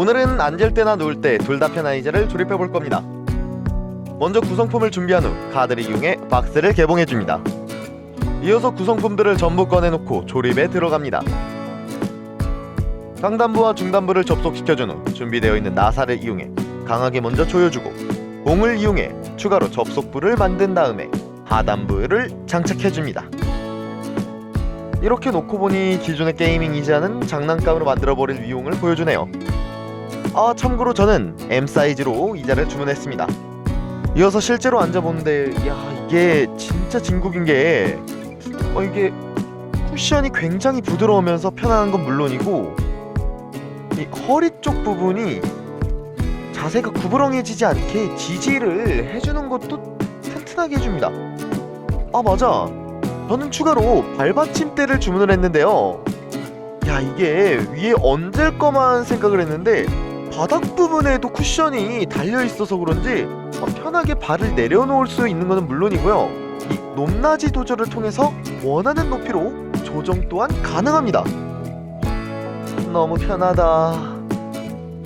오늘은 앉을 때나 누울 때 둘 다 편한 의자를 조립해 볼 겁니다. 먼저 구성품을 준비한 후 카드를 이용해 박스를 개봉해 줍니다. 이어서 구성품들을 전부 꺼내놓고 조립에 들어갑니다. 상단부와 중단부를 접속시켜준 후 준비되어 있는 나사를 이용해 강하게 먼저 조여주고 공을 이용해 추가로 접속부를 만든 다음에 하단부를 장착해줍니다. 이렇게 놓고 보니 기존의 게이밍 이자는 장난감으로 만들어버릴 위용을 보여주네요. 아 참고로 저는 M 사이즈로 이자를 주문했습니다. 이어서 실제로 앉아보는데 야 이게 진짜 진국인 게 어, 이게 쿠션이 굉장히 부드러우면서 편안한 건 물론이고 이 허리 쪽 부분이 자세가 구부렁해지지 않게 지지를 해주는 것도 튼튼하게 해줍니다. 아 맞아 저는 추가로 발받침대를 주문을 했는데요. 야 이게 위에 얹을 거만 생각을 했는데 바닥 부분에도 쿠션이 달려 있어서 그런지 어, 편하게 발을 내려놓을 수 있는 것은 물론이고요. 이 높낮이 조절을 통해서 원하는 높이로 조정 또한 가능합니다. 너무 편하다.